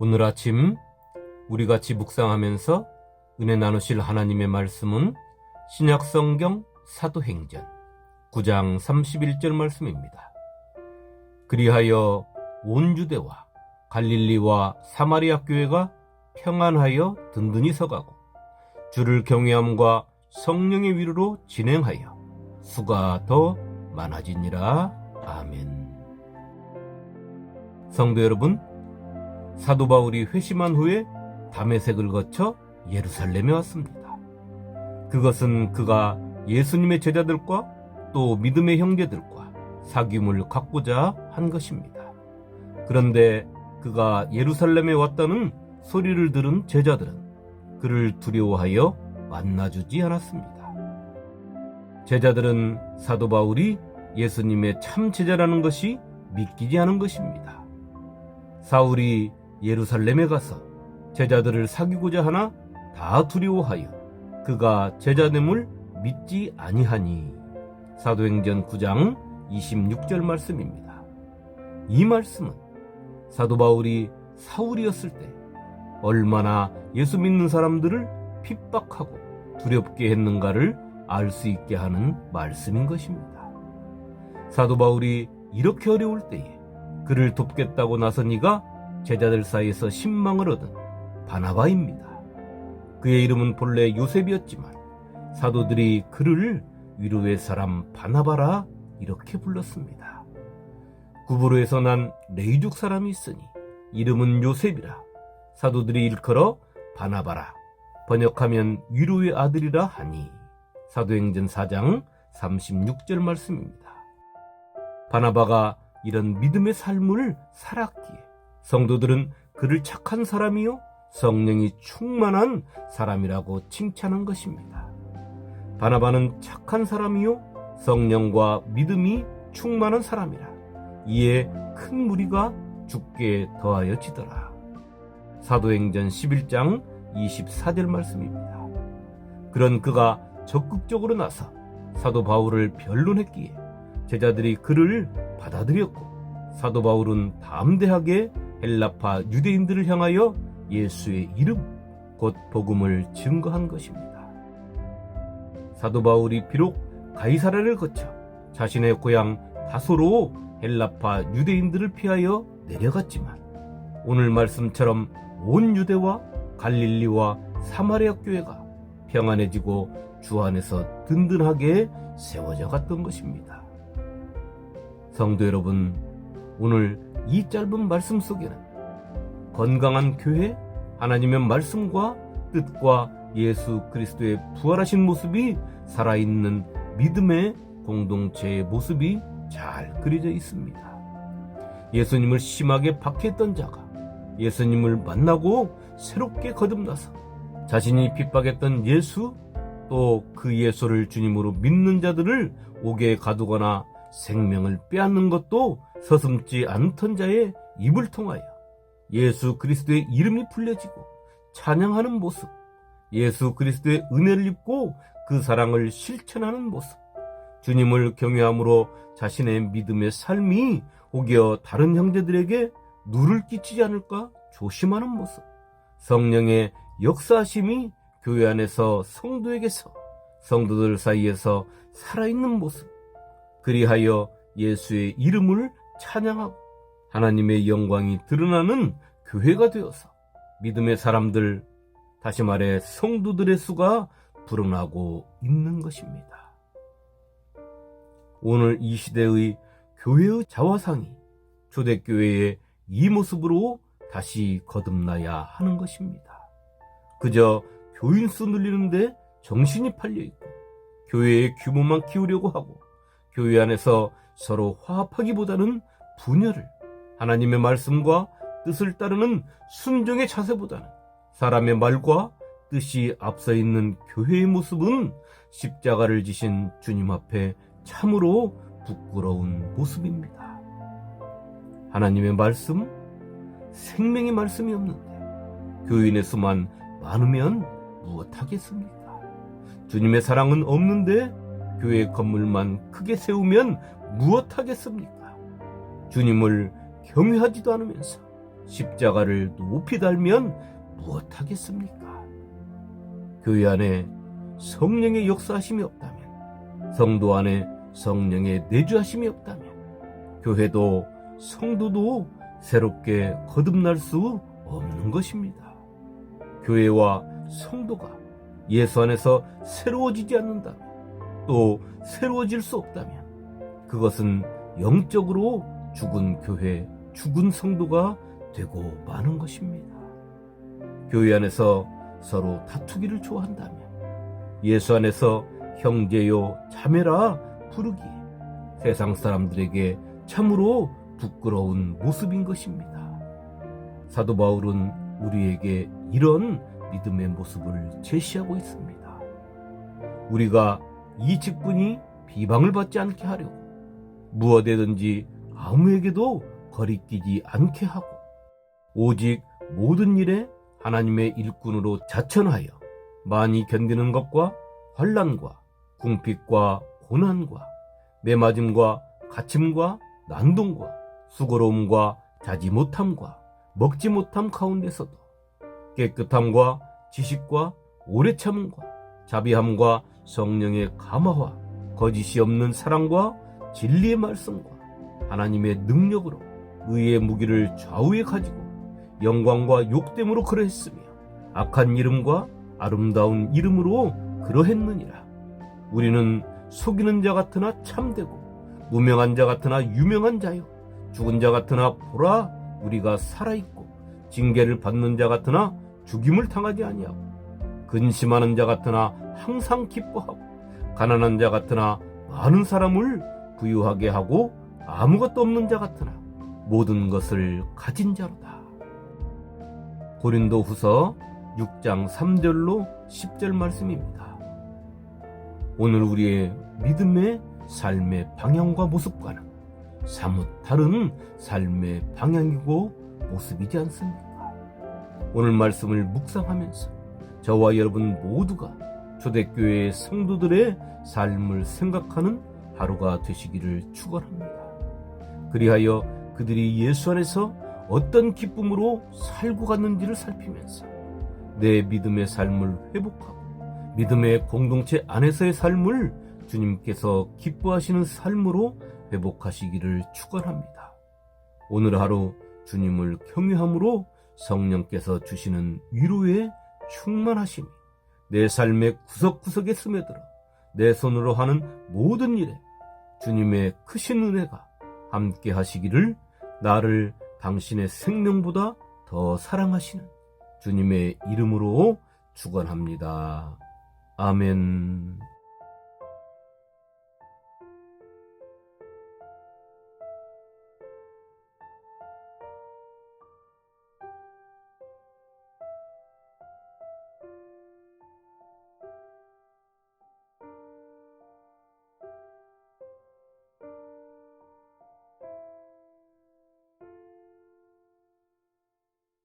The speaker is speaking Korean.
오늘 아침 우리 같이 묵상하면서 은혜 나누실 하나님의 말씀은 신약 성경 사도행전 9장 31절 말씀입니다. 그리하여 온 유대와 갈릴리와 사마리아 교회가 평안하여 든든히 서가고 주를 경외함과 성령의 위로로 진행하여 수가 더 많아지니라. 아멘. 성도 여러분, 사도 바울이 회심한 후에 담에색을 거쳐 예루살렘에 왔습니다. 그것은 그가 예수님의 제자들과 또 믿음의 형제들과 사귐을 갖고자 한 것입니다. 그런데 그가 예루살렘에 왔다는 소리를 들은 제자들은 그를 두려워하여 만나주지 않았습니다. 제자들은 사도 바울이 예수님의 참 제자라는 것이 믿기지 않은 것입니다. 사울이 예루살렘에 가서 제자들을 사귀고자 하나 다 두려워하여 그가 제자됨을 믿지 아니하니 사도행전 9장 26절 말씀입니다. 이 말씀은 사도 바울이 사울이었을 때 얼마나 예수 믿는 사람들을 핍박하고 두렵게 했는가를 알 수 있게 하는 말씀인 것입니다. 사도 바울이 이렇게 어려울 때에 그를 돕겠다고 나선 이가 제자들 사이에서 신망을 얻은 바나바입니다. 그의 이름은 본래 요셉이었지만 사도들이 그를 위로의 사람 바나바라 이렇게 불렀습니다. 구브로에서 난 레이죽 사람이 있으니 이름은 요셉이라 사도들이 일컬어 바나바라 번역하면 위로의 아들이라 하니 사도행전 4장 36절 말씀입니다. 바나바가 이런 믿음의 삶을 살았기에 성도들은 그를 착한 사람이요 성령이 충만한 사람이라고 칭찬한 것입니다. 바나바는 착한 사람이요 성령과 믿음이 충만한 사람이라 이에 큰 무리가 죽게 더하여지더라. 사도행전 11장 24절 말씀입니다. 그런 그가 적극적으로 나서 사도 바울을 변론했기에 제자들이 그를 받아들였고 사도 바울은 담대하게 헬라파 유대인들을 향하여 예수의 이름 곧 복음을 증거한 것입니다. 사도 바울이 비록 가이사라를 거쳐 자신의 고향 다소로 헬라파 유대인들을 피하여 내려갔지만 오늘 말씀처럼 온 유대와 갈릴리와 사마리아 교회가 평안해지고 주 안에서 든든하게 세워져 갔던 것입니다. 성도 여러분, 오늘 이 짧은 말씀 속에는 건강한 교회, 하나님의 말씀과 뜻과 예수 그리스도의 부활하신 모습이 살아있는 믿음의 공동체의 모습이 잘 그려져 있습니다. 예수님을 심하게 박해했던 자가 예수님을 만나고 새롭게 거듭나서 자신이 핍박했던 예수 또 그 예수를 주님으로 믿는 자들을 옥에 가두거나 생명을 빼앗는 것도 서슴지 않던 자의 입을 통하여 예수 그리스도의 이름이 불려지고 찬양하는 모습, 예수 그리스도의 은혜를 입고 그 사랑을 실천하는 모습, 주님을 경외함으로 자신의 믿음의 삶이 혹여 다른 형제들에게 누를 끼치지 않을까 조심하는 모습, 성령의 역사하심이 교회 안에서 성도에게서 성도들 사이에서 살아있는 모습, 그리하여 예수의 이름을 찬양하고 하나님의 영광이 드러나는 교회가 되어서 믿음의 사람들, 다시 말해 성도들의 수가 불어나고 있는 것입니다. 오늘 이 시대의 교회의 자화상이 초대교회의 이 모습으로 다시 거듭나야 하는 것입니다. 그저 교인수 늘리는데 정신이 팔려있고 교회의 규모만 키우려고 하고 교회 안에서 서로 화합하기보다는 분열을 하나님의 말씀과 뜻을 따르는 순종의 자세보다는 사람의 말과 뜻이 앞서 있는 교회의 모습은 십자가를 지신 주님 앞에 참으로 부끄러운 모습입니다. 하나님의 말씀, 생명의 말씀이 없는데 교인의 수만 많으면 무엇하겠습니까? 주님의 사랑은 없는데 교회 건물만 크게 세우면 무엇하겠습니까? 주님을 경외하지도 않으면서 십자가를 높이 달면 무엇하겠습니까? 교회 안에 성령의 역사하심이 없다면, 성도 안에 성령의 내주하심이 없다면, 교회도 성도도 새롭게 거듭날 수 없는 것입니다. 교회와 성도가 예수 안에서 새로워지지 않는다면, 또 새로워질 수 없다면, 그것은 영적으로 죽은 교회, 죽은 성도가 되고 마는 것입니다. 교회 안에서 서로 다투기를 좋아한다면, 예수 안에서 형제요, 자매라 부르기에 세상 사람들에게 참으로 부끄러운 모습인 것입니다. 사도 바울은 우리에게 이런 믿음의 모습을 제시하고 있습니다. 우리가 이 직분이 비방을 받지 않게 하려고 무엇에든지 아무에게도 거리끼지 않게 하고 오직 모든 일에 하나님의 일꾼으로 자천하여 많이 견디는 것과 환란과 궁핍과 고난과 매맞음과 갇힘과 난동과 수고로움과 자지 못함과 먹지 못함 가운데서도 깨끗함과 지식과 오래 참음과 자비함과 성령의 감화와 거짓이 없는 사랑과 진리의 말씀과 하나님의 능력으로 의의 무기를 좌우에 가지고 영광과 욕됨으로 그러했으며 악한 이름과 아름다운 이름으로 그러했느니라. 우리는 속이는 자 같으나 참되고 무명한 자 같으나 유명한 자요 죽은 자 같으나 보라 우리가 살아 있고 징계를 받는 자 같으나 죽임을 당하지 아니하고 근심하는 자 같으나 항상 기뻐하고 가난한 자 같으나 많은 사람을 부유하게 하고 아무것도 없는 자 같으나 모든 것을 가진 자로다. 고린도 후서 6장 3절로 10절 말씀입니다. 오늘 우리의 믿음의 삶의 방향과 모습과는 사뭇 다른 삶의 방향이고 모습이지 않습니까? 오늘 말씀을 묵상하면서 저와 여러분 모두가 초대교회의 성도들의 삶을 생각하는 하루가 되시기를 축원합니다. 그리하여 그들이 예수 안에서 어떤 기쁨으로 살고 갔는지를 살피면서 내 믿음의 삶을 회복하고 믿음의 공동체 안에서의 삶을 주님께서 기뻐하시는 삶으로 회복하시기를 축원합니다. 오늘 하루 주님을 경외함으로 성령께서 주시는 위로의 충만하심이 내 삶의 구석구석에 스며들어 내 손으로 하는 모든 일에 주님의 크신 은혜가 함께 하시기를 나를 당신의 생명보다 더 사랑하시는 주님의 이름으로 축원합니다. 아멘.